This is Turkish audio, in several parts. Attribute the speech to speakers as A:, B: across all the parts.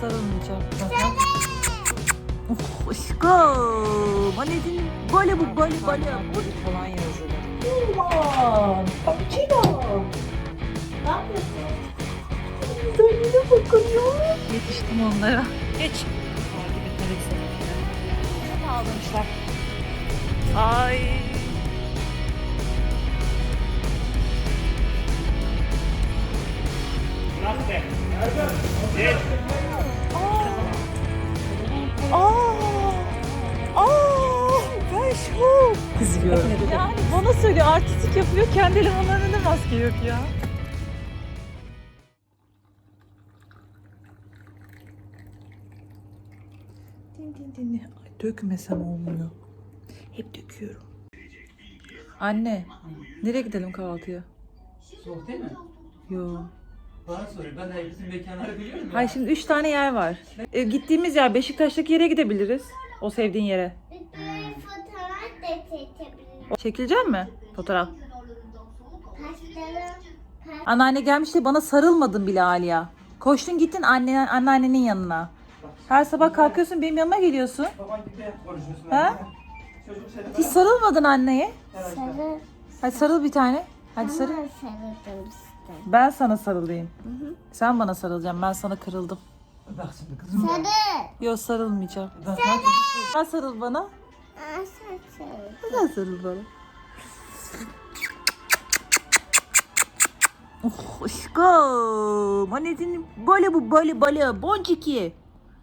A: sarılmayacağım. Oh aşkım. Anneciğim böyle bu böyle böyle. Bu bir kolonya hazırladım.
B: Aman, Cappuccino. Ne yapıyorsun? Güzelliğine bakın ya.
A: Yetiştim onlara. Geç. Takip etmedik seni. Ne almışlar? Ay. Aa! Kızıyorum. Yani bana söylüyor artistik yapıyor. Kendi elemanlarında maske yok ya. Din din din. Ay, dökmesem olmuyor. Hep döküyorum. Anne, nereye gidelim kahvaltıya?
C: Değil mi?
A: Yo.
C: Bana soruyor. Ben de bütün mekanları biliyorum ya.
A: Hayır şimdi üç tane yer var. E, gittiğimiz yer Beşiktaş'taki yere gidebiliriz. O sevdiğin yere.
D: Çekebilirim.
A: Çekilecek mi? Fotoğraf.
D: Pastalarım,
A: Anneanne gelmişti bana sarılmadın bile Aliya. Koştun gittin anne, anneannenin yanına. Her sabah kalkıyorsun benim yanıma geliyorsun.
C: Baban gibi konuşuyorsun.
A: Ha? Hiç sarılmadın anneye.
D: sarı.
A: Hadi sarıl bir tane. Hadi sarıl. Ben sana sarılayım. Sen bana sarılacaksın. Ben sana kırıldım.
C: Bak şimdi kızım.
D: Sarı.
A: Yok sarılmayacağım.
C: Bak,
A: Sen sarıl bana.
D: Sen
A: sarıl bana. Oh aşkım. Anneciğim böyle bu böyle böyle. Bonciki.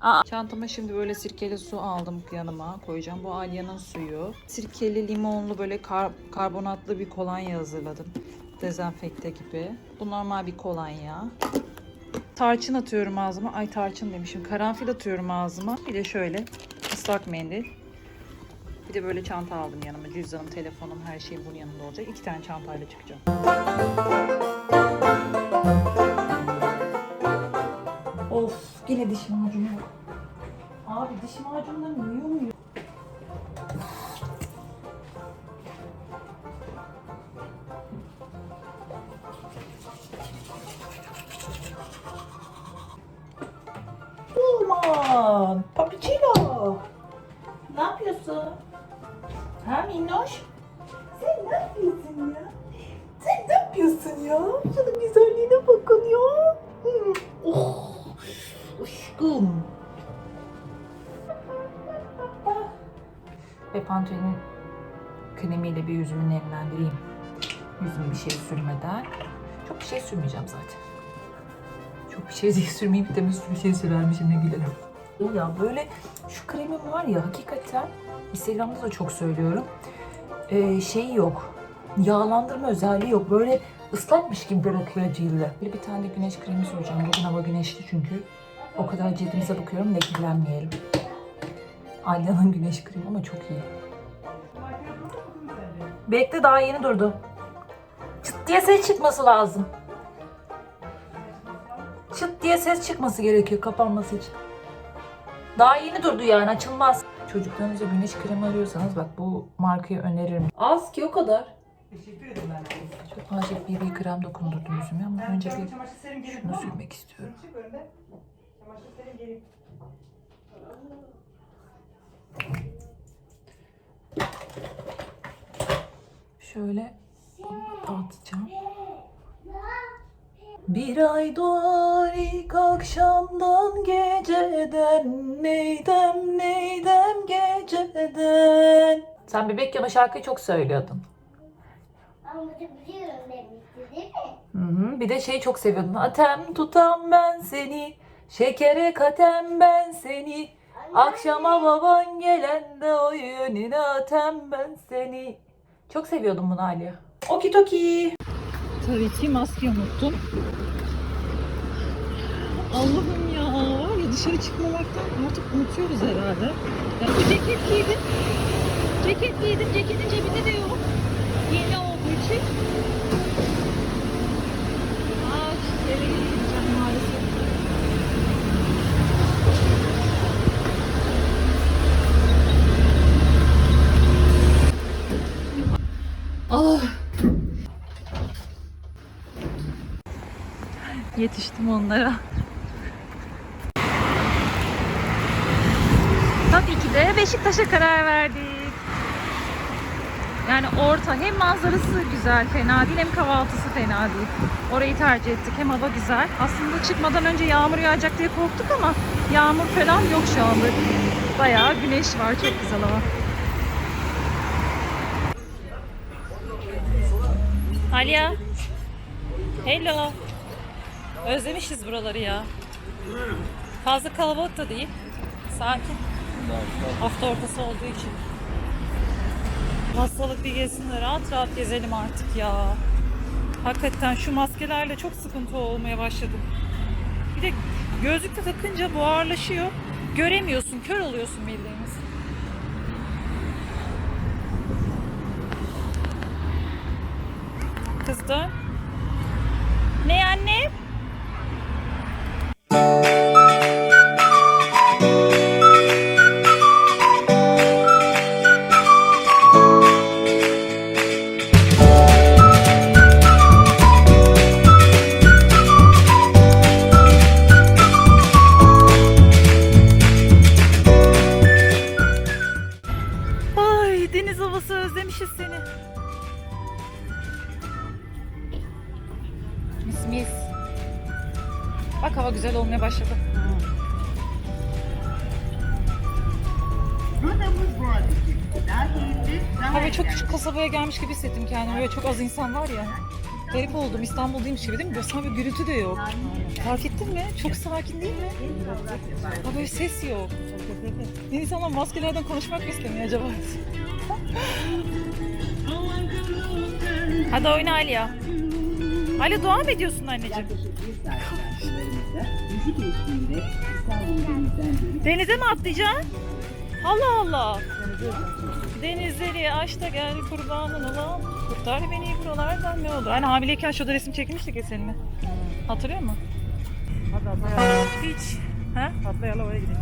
A: Aa. Çantama şimdi böyle sirkeli su aldım yanıma koyacağım. Bu Alya'nın suyu. Sirkeli limonlu böyle kar- karbonatlı bir kolonya hazırladım. Dezenfekte gibi. Bu normal bir kolonya. Tarçın atıyorum ağzıma. Ay tarçın demişim. Karanfil atıyorum ağzıma. Bir de şöyle ıslak mendil. Bir de böyle çanta aldım yanıma. Cüzdanım, telefonum, her şey bunun yanında olacak. İki tane çantayla çıkacağım. Of yine diş macunu yok. Abi diş macunlarını yiyor
B: aşkım.
A: Ve Pantene'in kremiyle bir yüzümü nemlendireyim. Yüzüme bir şey sürmeden. Çok bir şey sürmeyeceğim zaten. Çok bir şey değil sürmeyip de bir şey sürermişim ne gülerim. Ya böyle şu kremin var ya hakikaten Instagram'da da çok söylüyorum. Ee, şey yok. Yağlandırma özelliği yok. Böyle ıslakmış gibi bırakıyor cildi. Bir tane de güneş kremi süreceğim. Bugün hava güneşli çünkü. O kadar cildimize bakıyorum da kirlenmeyelim. Alya'nın güneş kremi ama çok iyi. Bekle daha yeni durdu. Çıt diye ses çıkması lazım. Çıt diye ses çıkması gerekiyor kapanması için. Daha yeni durdu yani açılmaz. Çocuklarınıza güneş kremi arıyorsanız bak bu markayı öneririm. Az ki o kadar.
C: Teşekkür ederim ben.
A: Çok azıcık BB krem dokundurdum yüzüme ama önce bir şunu sürmek istiyorum. Şöyle dağıtacağım. Bir ay doğar ilk akşamdan geceden Neydem neydem geceden Sen bebekken o şarkıyı çok söylüyordun.
D: Ama biliyorum demişti değil mi?
A: Hı hı. Bir de şeyi çok seviyordun. Atem tutam ben seni, şekere katem ben seni. Akşama baban gelende o yönüne atem ben seni. Çok seviyordum bunu Aliye.
B: Okidoki.
A: Tabii ki maske unuttum. Allah'ım ya var ya dışarı çıkmamaktan artık unutuyoruz herhalde. Ya bir ceket giydim. Ceket giydim. Ceketin cebinde de yok. Yeni olduğu için. Aa Ah. Yetiştim onlara. Saat 2'de Beşiktaş'a karar verdik. Yani orta hem manzarası güzel fena değil hem kahvaltısı fena değil. Orayı tercih ettik hem hava güzel. Aslında çıkmadan önce yağmur yağacak diye korktuk ama yağmur falan yok şu anda. Bayağı güneş var çok güzel hava. Alya. Hello. Özlemişiz buraları ya. Fazla kalabalık da değil. Sakin. Hafta ortası olduğu için. Hastalık bir gezsin de rahat rahat gezelim artık ya. Hakikaten şu maskelerle çok sıkıntı olmaya başladı. Bir de gözlükte takınca buharlaşıyor. Göremiyorsun, kör oluyorsun bildiğiniz. Dön. Ne anne? Ha çok küçük kasabaya gelmiş gibi hissettim kendimi. Böyle çok az insan var ya. Garip oldum. İstanbul'daymış gibi değil mi? Böyle bir gürültü de yok. Fark ettin mi? Çok sakin değil mi? Ha böyle ses yok. İnsanlar maskelerden konuşmak mı istemiyor acaba? Hadi oyna Aliya. Ali dua mı ediyorsun anneciğim? Denize mi atlayacaksın? Allah Allah. Denizleri aç da gel kurbanın olam. Kurtar beni buralardan ne olur. Hani hamileyken şurada resim çekmiştik ya. Hatırlıyor musun?
C: Hadi atlayalım.
A: Hiç. Ha?
C: Atlayalım oraya gidelim.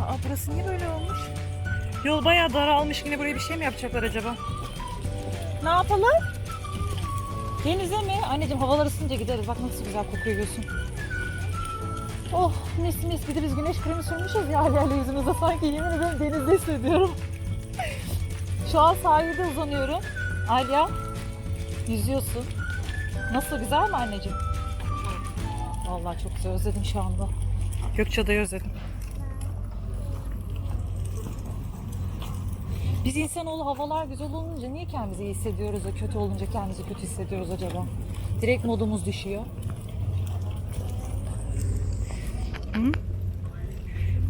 A: Aa burası niye böyle olmuş? Yol bayağı daralmış. Yine buraya bir şey mi yapacaklar acaba? Ne yapalım? Denize mi? Anneciğim havalar ısınca gideriz. Bak nasıl güzel kokuyor gözüm. Oh mis mis. Bir de biz güneş kremi sürmüşüz ya hala yüzümüzde. Sanki yemin ederim denizde hissediyorum. Şu an sahilde uzanıyorum. Alya yüzüyorsun. Nasıl güzel mi anneciğim? Vallahi çok güzel özledim şu anda. Gökçeada'yı özledim. Biz insanoğlu havalar güzel olunca niye kendimizi iyi hissediyoruz da kötü olunca kendimizi kötü hissediyoruz acaba? Direkt modumuz düşüyor. Hı?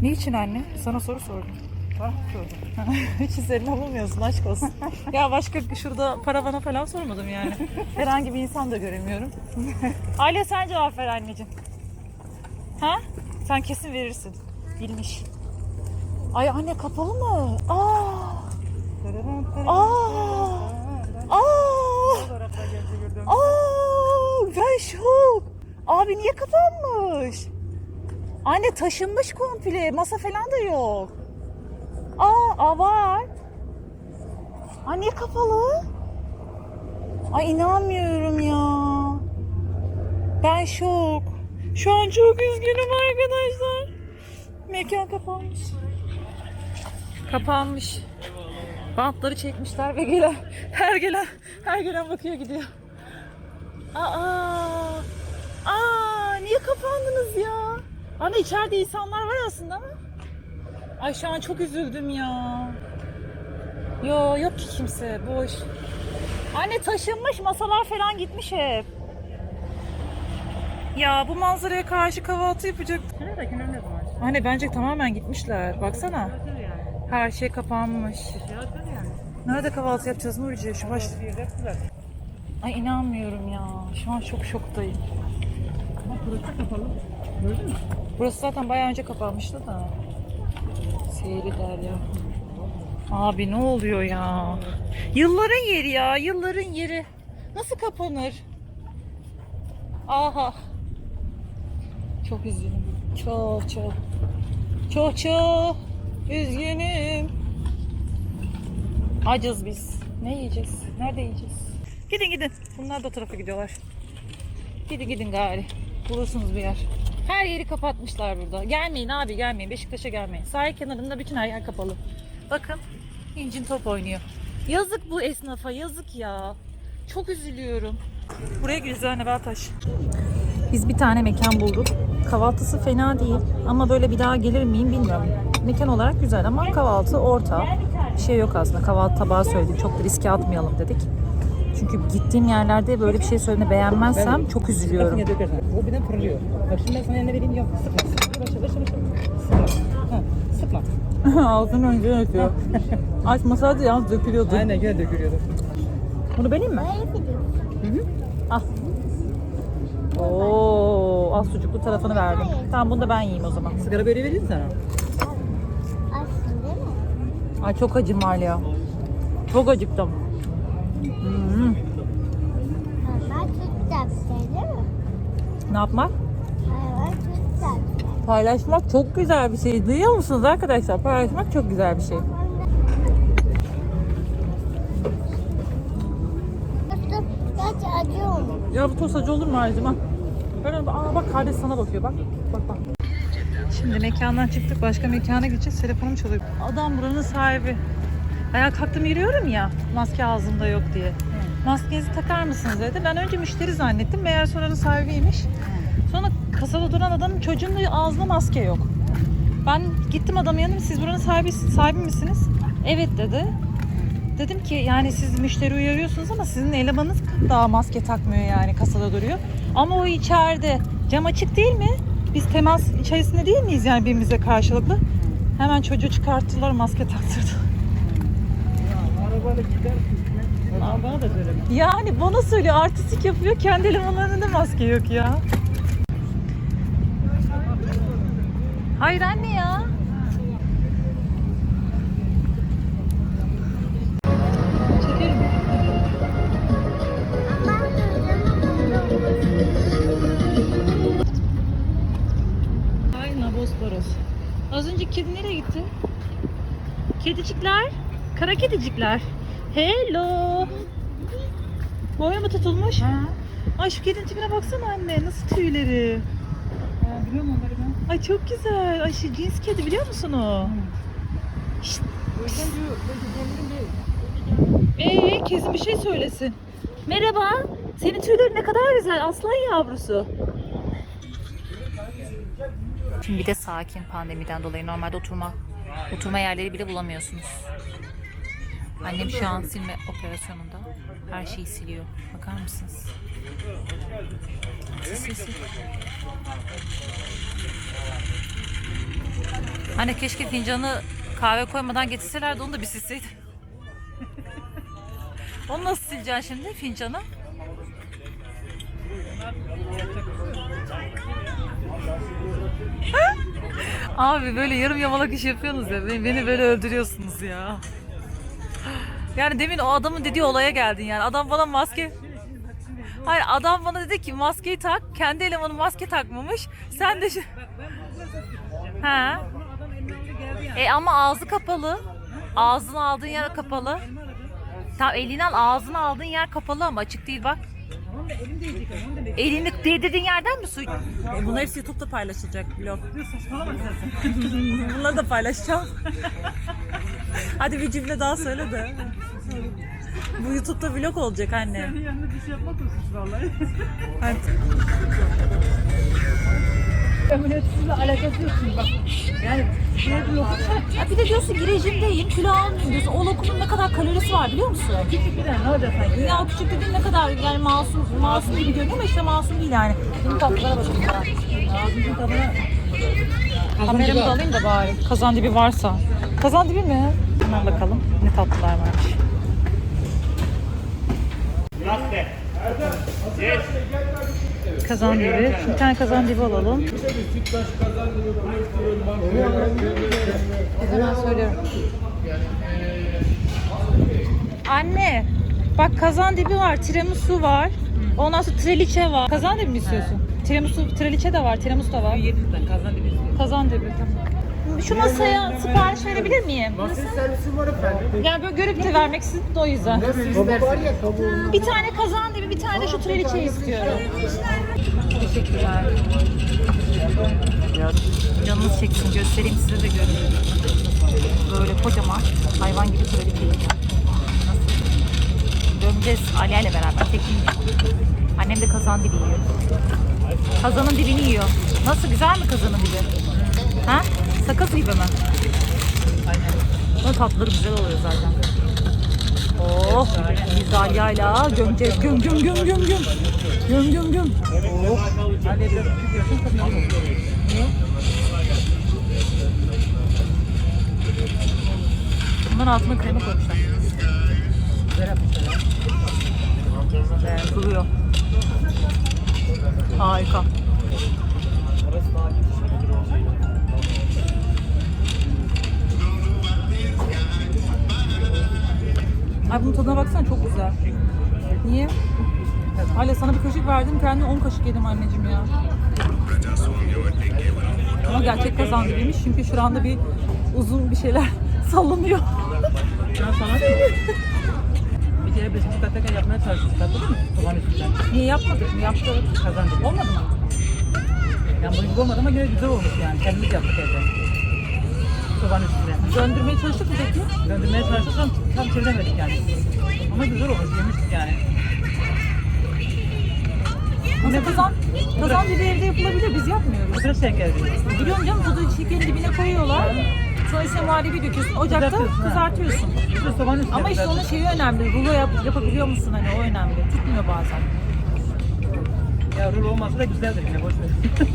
A: Niçin anne? Sana soru sordum.
C: Ha, şurada.
A: Hiç hislerini bulmuyorsun aşk olsun. ya başka şurada paravana falan sormadım yani. Herhangi bir insan da göremiyorum. Aile sen cevap ver anneciğim. Ha? Sen kesin verirsin. Bilmiş. Ay anne kapalı mı? Aa! Aa! Aa! Aa! Ben şok. Abi niye kapanmış? Anne taşınmış komple. Masa falan da yok. Aa, aa var. Aa niye kapalı? Ay inanmıyorum ya. Ben şok. Şu an çok üzgünüm arkadaşlar. Mekan kapanmış. Kapanmış. Bantları çekmişler ve gelen her gelen her gelen bakıyor gidiyor. Aa! Aa! Niye kapandınız ya? Anne içeride insanlar var aslında ama. Ay şu an çok üzüldüm ya. Yo yok ki kimse boş. Anne taşınmış masalar falan gitmiş hep. Ya bu manzaraya karşı kahvaltı yapacak.
C: Şurada günün ne zaman?
A: Anne bence tamamen gitmişler. Baksana. Her şey kapanmış. Nerede kahvaltı yapacağız Nurice? Şu baş... Ay inanmıyorum ya. Şu an çok şoktayım.
C: Ama burası kapalı. Gördün mü?
A: Burası zaten bayağı önce kapanmıştı da. Seyri der ya. Abi ne oluyor ya? Yılların yeri ya, yılların yeri. Nasıl kapanır? Aha. Çok üzgünüm. Çok çok. Çok çok üzgünüm. Acız biz. Ne yiyeceğiz? Nerede yiyeceğiz? Gidin gidin. Bunlar da o tarafa gidiyorlar. Gidin gidin gari. Bulursunuz bir yer. Her yeri kapatmışlar burada. Gelmeyin abi gelmeyin. Beşiktaş'a gelmeyin. Sahil kenarında bütün her yer kapalı. Bakın incin top oynuyor. Yazık bu esnafa yazık ya. Çok üzülüyorum. Buraya gireceğiz anne Beltaş. Biz bir tane mekan bulduk. Kahvaltısı fena değil ama böyle bir daha gelir miyim bilmiyorum. Mekan olarak güzel ama kahvaltı orta. Bir şey yok aslında. Kahvaltı tabağı söyledik. Çok da riske atmayalım dedik. Çünkü gittiğim yerlerde böyle bir şey söylediğini beğenmezsem çok üzülüyorum.
C: Dökersen. O birden fırlıyor. Bak şimdi ben sana yerine vereyim yok. Sıkma. Başla başla başla. Sıkma. Ha, sıkma.
A: Ağzının önce yönetiyor. Açmasaydı yalnız dökülüyordu.
C: Aynen gene dökülüyordu.
A: Bunu vereyim mi?
D: Böyle gidiyor.
A: Al. Oo, al sucuklu tarafını verdim. Tamam bunu da ben yiyeyim o zaman.
C: Sigara böreği vereyim sana.
A: Ay çok acım var ya. Çok acıktım. Hmm.
D: Şey?
A: Ne yapmak?
D: Şey.
A: Paylaşmak çok güzel bir şey. Duyuyor musunuz arkadaşlar? Paylaşmak çok güzel bir şey.
D: Mu?
A: Ya bu tost acı olur mu? Böyle, aa bak kardeş sana bakıyor bak. Bak bak. Şimdi mekandan çıktık başka mekana gideceğiz. Telefonum çalıyor. Adam buranın sahibi. Ayağa kalktım yürüyorum ya maske ağzımda yok diye. Maskenizi takar mısınız dedi. Ben önce müşteri zannettim. Meğer sonranın sahibiymiş. Sonra kasada duran adamın çocuğunun da ağzında maske yok. Ben gittim adamın yanına siz buranın sahibi, sahibi misiniz? Evet dedi. Dedim ki yani siz müşteri uyarıyorsunuz ama sizin elemanınız daha maske takmıyor yani kasada duruyor. Ama o içeride. Cam açık değil mi? Biz temas içerisinde değil miyiz yani birbirimize karşılıklı? Hemen çocuğu çıkarttılar maske taktırdı.
C: Arabayla gider üstüne. Aa, bana da söyleme.
A: Yani bana söylüyor artistik yapıyor kendi elemanlarında maske yok ya. Hayır anne ya. Az önce kedi nereye gitti? Kedicikler. Kara kedicikler. Hello. Boya mı tutulmuş? Ay şu kedinin tipine baksana anne. Nasıl tüyleri?
C: Aa, biliyor musun onları ben?
A: Ay çok güzel. Ay şu cins kedi biliyor musun o? Şşt.
C: O yüzden diyor. Belki kendini de
A: Ee, kesin bir şey söylesin. Merhaba. Senin tüylerin ne kadar güzel. Aslan yavrusu. Şimdi bir de sakin pandemiden dolayı normalde oturma oturma yerleri bile bulamıyorsunuz. Annem şu an silme operasyonunda. Her şeyi siliyor. Bakar mısınız? Sil, sil, keşke fincanı kahve koymadan getirselerdi onu da bir silseydi. Onu nasıl sileceksin şimdi fincanı? Abi böyle yarım yamalak iş yapıyorsunuz ya. Beni, beni böyle öldürüyorsunuz ya. Yani demin o adamın dediği olaya geldin yani. Adam bana maske... Hayır adam bana dedi ki maskeyi tak. Kendi elemanı maske takmamış. Sen de. Ha. E ama ağzı kapalı. Ağzını aldığın yer kapalı. Tamam elini al ağzını aldığın yer kapalı ama açık değil bak.
C: Tamam da elim değecek.
A: Elini değdirdiğin yerden mi su? E, bunlar hepsi YouTube'da paylaşılacak vlog.
C: Saçmalama sen.
A: Bunları da paylaşacağım. Hadi bir cümle daha söyle de. Bu YouTube'da vlog olacak anne.
C: Senin yanında bir şey yapmak suç vallahi.
A: Hadi.
C: Emniyetsizle alakası yok şimdi bak. Yani şuraya bir lokum var.
A: Ya bir de diyorsun ki rejimdeyim, kilo almayayım diyorsun. O lokumun ne kadar kalorisi var biliyor musun?
C: Küçük bir tane ne olacak sanki?
A: Ya o küçük dediğin ne kadar yani masum, masum gibi görünüyor ama işte masum değil yani. Şimdi tatlılara ya.
C: Ağzımızın tadına
A: Kameramı da alayım da bari. Kazan dibi varsa. Kazan dibi mi? Hemen bakalım ne tatlılar varmış. Kazan dibi. Bir tane kazan dibi alalım. Hemen söylüyorum. Anne, bak kazan dibi var, tiramisu var. Ondan sonra treliçe var. Kazan dibi mi istiyorsun? Tiramisu, treliçe de var, tiramisu da var.
C: yedim ben kazan dibi istiyorum.
A: Kazan dibi tamam. Şu masaya sipariş verebilir miyim?
E: Nasıl servisim var efendim?
A: Yani böyle görüp de vermek istedim de o yüzden.
E: Nasıl isterseniz.
A: Bir tane kazan gibi bir tane de şu treliçe istiyorum. Teşekkürler. Canınız çeksin göstereyim size de görün. Böyle kocaman hayvan gibi treliçe yiyeceğim. Nasıl? Gömeceğiz Aliye ile beraber tek yiyeceğim. Annem de kazan dibi yiyor. Kazanın dibini yiyor. Nasıl güzel mi kazanın dibi? Ha? Sakız gibi mi? Aynen. Bunun tatlıları güzel oluyor zaten. Oh, biz Alya'yla gömeceğiz. Göm göm göm göm göm. Göm göm göm. Oh. Bunların altına krema koymuşlar.
C: Güzel yapmışlar.
A: Duruyor. Harika. Ay bunun tadına baksana çok güzel. Niye? Hala sana bir kaşık verdim, kendime 10 kaşık yedim anneciğim ya. Ama gerçek kazan gibiymiş çünkü şuranda bir uzun bir şeyler sallanıyor.
C: Ben sana bir kere beşinci kattayken yapmaya çalıştık. Hatırladın mı? Soğan üstünden.
A: Niye yapmadık mı? Yaptık.
C: Kazandık.
A: Olmadı mı?
C: Yani gibi olmadı ama yine güzel olmuş yani. Kendimiz yaptık evde. Soğan üstüne.
A: Döndürmeye çalıştık mı peki?
C: Döndürmeye çalıştık ama tam çeviremedik yani. Ama güzel olmuş. Yemiştik yani.
A: Aslında kazan, kazan dibi evde yapılabilir, biz yapmıyoruz.
C: Bu biraz şeker değil.
A: Biliyorum canım tadı şekerin dibine koyuyorlar. Sonra işte muhallebi döküyorsun, ocakta
C: Kızartıyorsun, ha.
A: kızartıyorsun.
C: Üstüne.
A: Ama işte onun şeyi önemli, rulo yap, yapabiliyor musun hani o önemli. Tutmuyor bazen.
C: Ya rulo olmasa da güzeldir yine boş ver.